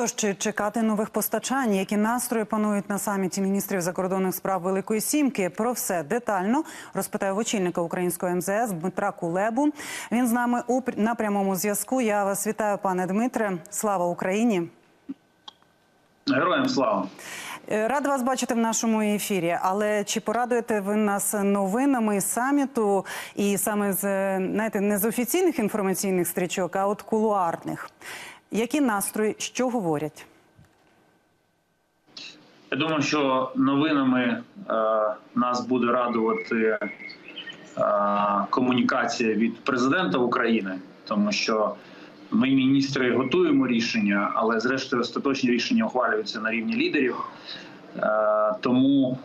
Тож чи чекати нових постачань, які настрої панують на саміті міністрів закордонних справ Великої Сімки? Про все детально розпитаю в очільника українського МЗС Дмитра Кулебу. Він з нами у на прямому зв'язку. Я вас вітаю, пане Дмитре. Слава Україні! Героям слава! Е, Рада вас бачити в нашому ефірі. Але чи порадуєте ви нас новинами саміту і саме з знаєте, не з офіційних інформаційних стрічок, а от кулуарних? Які настрої, що говорять? Я думаю, що новинами е, нас буде радувати е, комунікація від президента України, тому що ми, міністри, готуємо рішення, але зрештою остаточні рішення ухвалюються на рівні лідерів. Е, тому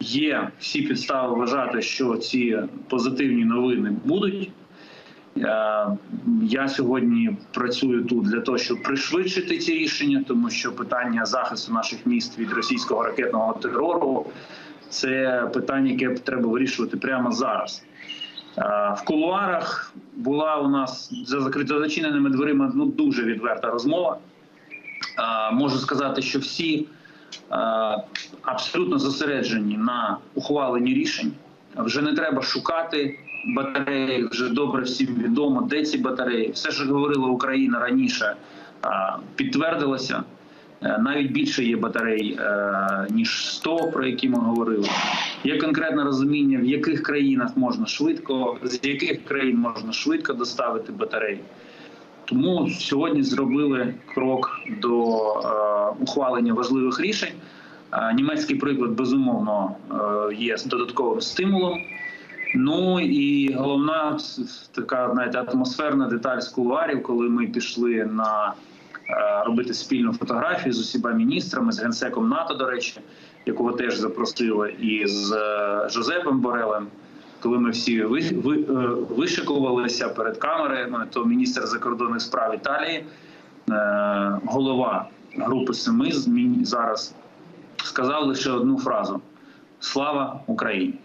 є всі підстави вважати, що ці позитивні новини будуть. Е, Я сьогодні працюю тут для того, щоб пришвидшити ці рішення, тому що питання захисту наших міст від російського ракетного терору це питання, яке треба вирішувати прямо зараз. Е, В кулуарах була у нас за закрито зачиненими дверима ну дуже відверта розмова. Е, Можу сказати, що всі абсолютно зосереджені на ухваленні рішень. Вже не треба шукати батареї. Вже добре всім відомо, де ці батареї. Все, що говорила Україна раніше, підтвердилося. Е, Навіть більше є батарей е, ніж 100, про які ми говорили. Є конкретне розуміння, в яких країнах можна швидко, з яких країн можна швидко доставити батареї. Тому сьогодні зробили крок до е, ухвалення важливих рішень. Німецький приклад безумовно є додатковим стимулом. Ну і головна така знаєте, атмосферна деталь з кулуарів, коли ми пішли на е, робити спільну фотографію з усіма міністрами, з генсеком НАТО, до речі, якого теж запросили, і з е, Жозепом Борелем. Коли ми всі е, вишикувалися перед камерами, то міністр закордонних справ Італії, голова групи Семи зараз сказав лише одну фразу: Слава Україні!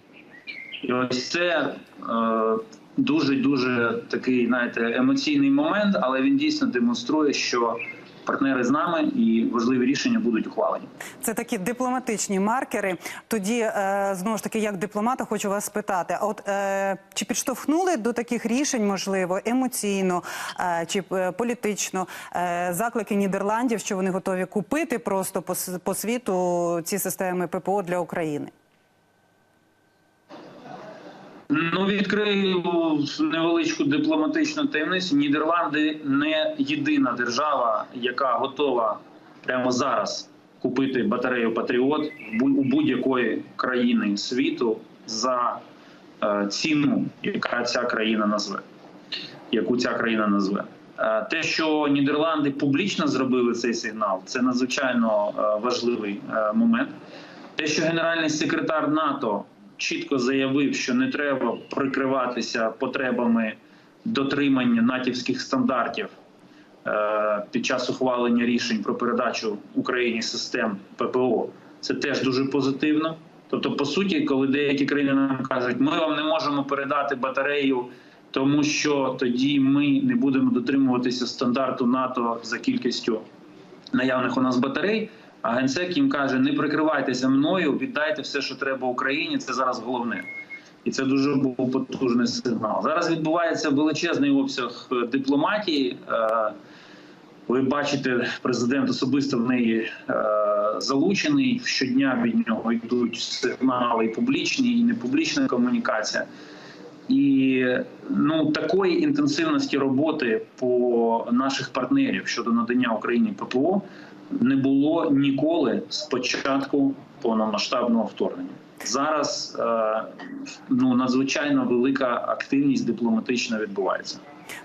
І ось це дуже дуже такий, знаєте, емоційний момент, але він дійсно демонструє, що партнери з нами і важливі рішення будуть ухвалені. Це такі дипломатичні маркери. Тоді е, знову ж таки, як дипломата, хочу вас спитати: от е, чи підштовхнули до таких рішень, можливо, емоційно е, чи політично заклики Нідерландів, що вони готові купити просто по світу ці системи ППО для України? Ну, відкрию невеличку дипломатичну таємницю. Нідерланди не єдина держава, яка готова прямо зараз купити батарею Патріот у будь-якої країни світу за е, ціну, яка ця країна назве, яку ця країна назве. Е, Те, що Нідерланди публічно зробили цей сигнал, це надзвичайно е, важливий момент. Те, що генеральний секретар НАТО чітко заявив, що не треба прикриватися потребами дотримання натівських стандартів е, під час ухвалення рішень про передачу Україні систем ППО, це теж дуже позитивно. Тобто, по суті, коли деякі країни нам кажуть, ми вам не можемо передати батарею, тому що тоді ми не будемо дотримуватися стандарту НАТО за кількістю наявних у нас батарей. А генсек їм каже: не прикривайтеся мною, віддайте все, що треба Україні. Це зараз головне. І це дуже був потужний сигнал. Зараз відбувається величезний обсяг е, дипломатії. Е, Ви бачите, президент особисто в неї е, залучений. Щодня від нього йдуть сигнали і публічні, і непублічна комунікація. І ну такої інтенсивності роботи по наших партнерів щодо надання Україні ППО не було ніколи з початку повномасштабного вторгнення. Зараз е, ну надзвичайно велика активність дипломатична відбувається.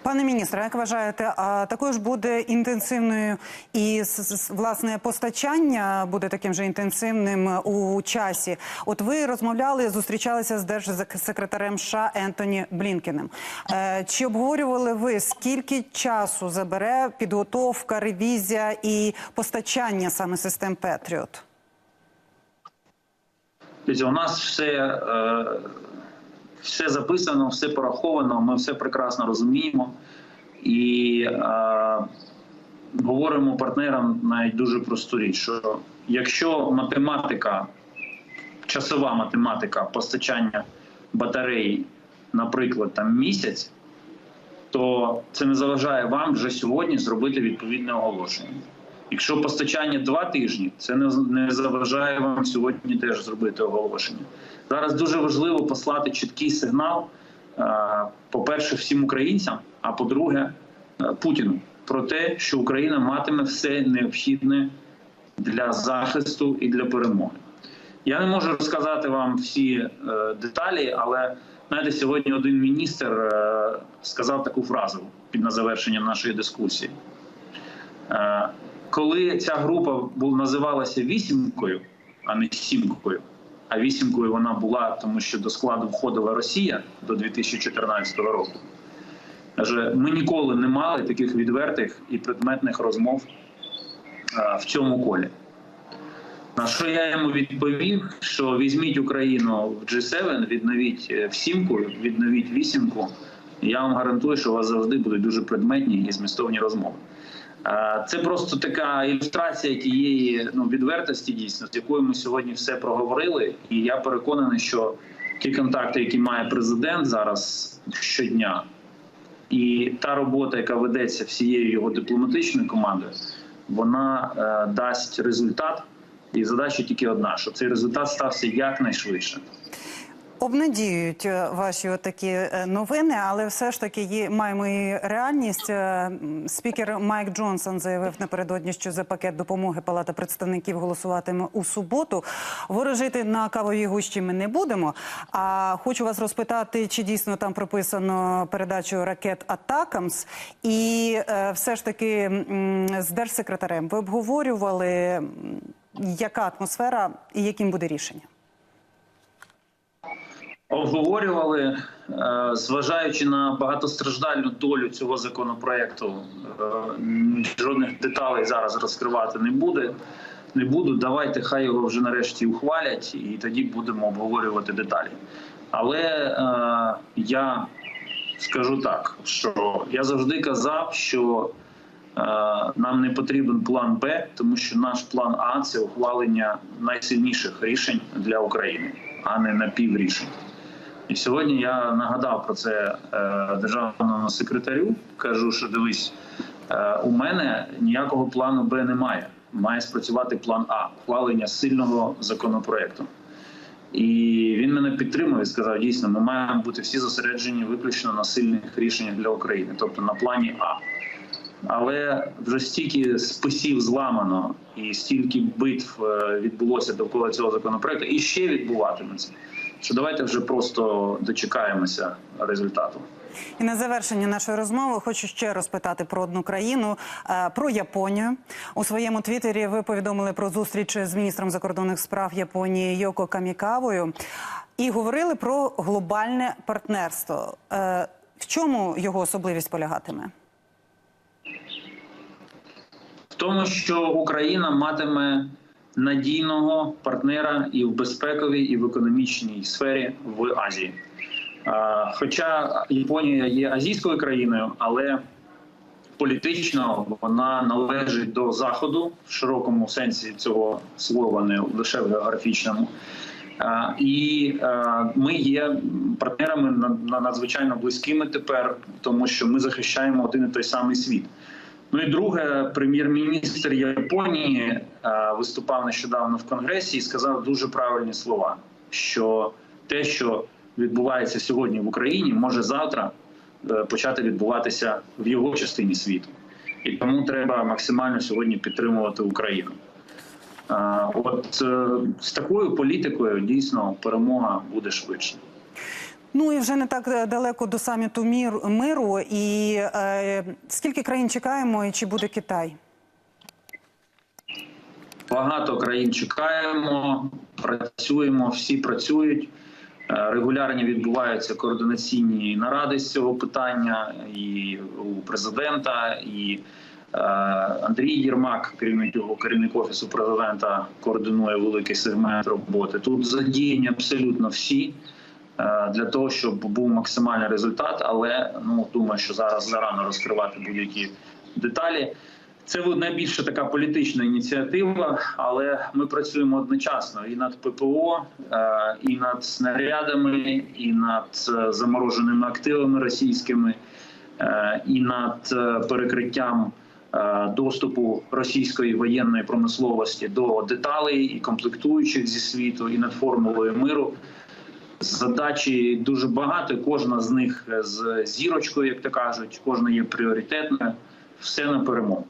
Пане міністре, як вважаєте, а також буде інтенсивною і власне постачання буде таким же інтенсивним у часі? От ви розмовляли, зустрічалися з держсекретарем США Ентоні Блінкенем. Е, Чи обговорювали ви скільки часу забере підготовка, ревізія і постачання саме систем Петріот? У нас все, е, все записано, все пораховано, ми все прекрасно розуміємо. І е, говоримо партнерам навіть дуже просту річ, що якщо математика, часова математика постачання батарей, наприклад, там місяць, то це не заважає вам вже сьогодні зробити відповідне оголошення. Якщо постачання два тижні, це не, заважає вам сьогодні теж зробити оголошення. Зараз дуже важливо послати чіткий сигнал, е, по-перше, всім українцям, а по-друге, е, Путіну про те, що Україна матиме все необхідне для захисту і для перемоги. Я не можу розказати вам всі е, деталі, але знаєте, сьогодні один міністр сказав таку фразу під на завершення нашої дискусії. Коли ця група називалася вісімкою, а не сімкою, а вісімкою вона була, тому що до складу входила Росія до 2014 року. Каже, ми ніколи не мали таких відвертих і предметних розмов в цьому колі. На що я йому відповів, що візьміть Україну в G7, відновіть е, сімку, відновіть вісімку. Я вам гарантую, що у вас завжди будуть дуже предметні і змістовні розмови. Е, Це просто така ілюстрація тієї ну, відвертості, дійсно, з якою ми сьогодні все проговорили. І я переконаний, що ті контакти, які має президент зараз щодня, і та робота, яка ведеться всією його дипломатичною командою, вона е, дасть результат. І задача тільки одна: щоб цей результат стався якнайшвидше. Обнадіюють е, ваші такі новини, але все ж таки є, маємо і реальність. Е, Спікер Майк Джонсон заявив напередодні, що за пакет допомоги Палата представників голосуватиме у суботу. Ворожити на кавовій гущі ми не будемо. А хочу вас розпитати, чи дійсно там прописано передачу ракет Атакамс, і е, все ж таки з держсекретарем ви обговорювали, яка атмосфера і яким буде рішення? Обговорювали, е, зважаючи на багатостраждальну долю цього законопроекту, е, жодних деталей зараз розкривати не буде. Не буду. Давайте, хай його вже нарешті ухвалять, і тоді будемо обговорювати деталі. Але е, я скажу так, що я завжди казав, що е, нам не потрібен план Б, тому що наш план А це ухвалення найсильніших рішень для України, а не напіврішень. І сьогодні я нагадав про це е, державному секретарю. Кажу, що дивись, е, у мене ніякого плану Б немає. Має спрацювати план А ухвалення сильного законопроекту. І він мене підтримує і сказав: дійсно, ми маємо бути всі зосереджені виключно на сильних рішеннях для України, тобто на плані А. Але вже стільки списів зламано і стільки битв е, відбулося довкола цього законопроекту, і ще відбуватиметься. Що давайте вже просто дочекаємося результату. І на завершення нашої розмови хочу ще розпитати про одну країну, е, про Японію. У своєму твіттері ви повідомили про зустріч з міністром закордонних справ Японії Йоко Камікавою і говорили про глобальне партнерство. Е, В чому його особливість полягатиме? в тому, що Україна матиме надійного партнера і в безпековій, і в економічній сфері в Азії. Хоча Японія є азійською країною, але політично вона належить до заходу в широкому сенсі цього слова, не лише в географічному. І ми є партнерами на- на- надзвичайно близькими тепер, тому що ми захищаємо один і той самий світ. Ну і друге, прем'єр-міністр Японії е, виступав нещодавно в Конгресі і сказав дуже правильні слова: що те, що відбувається сьогодні в Україні, може завтра е, почати відбуватися в його частині світу. І тому треба максимально сьогодні підтримувати Україну. Е, От з такою політикою дійсно перемога буде швидше. Ну і вже не так е, далеко до саміту мір, миру. І е, скільки країн чекаємо, і чи буде Китай? Багато країн чекаємо, працюємо, всі працюють. Е, Регулярні відбуваються координаційні наради з цього питання і у президента, і е, Андрій Єрмак, керівник його керівник офісу президента, координує великий сегмент роботи. Тут задіяні абсолютно всі для того, щоб був максимальний результат. Але ну думаю, що зараз зарано розкривати будь-які деталі. Це найбільше така політична ініціатива, але ми працюємо одночасно і над ППО, е, і над снарядами, і над е, замороженими активами російськими, е, і над е, перекриттям е, доступу російської воєнної промисловості до деталей і комплектуючих зі світу, і над формулою миру. Задачі дуже багато. Кожна з них з зірочкою, як то кажуть, кожна є пріоритетною. Все на перемогу.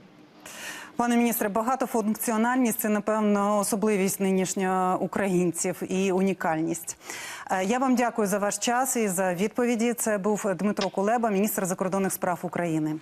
Пане міністре, багатофункціональність це напевно особливість нинішньої українців і унікальність. Е, Я вам дякую за ваш час і за відповіді. Це був Дмитро Кулеба, міністр закордонних справ України.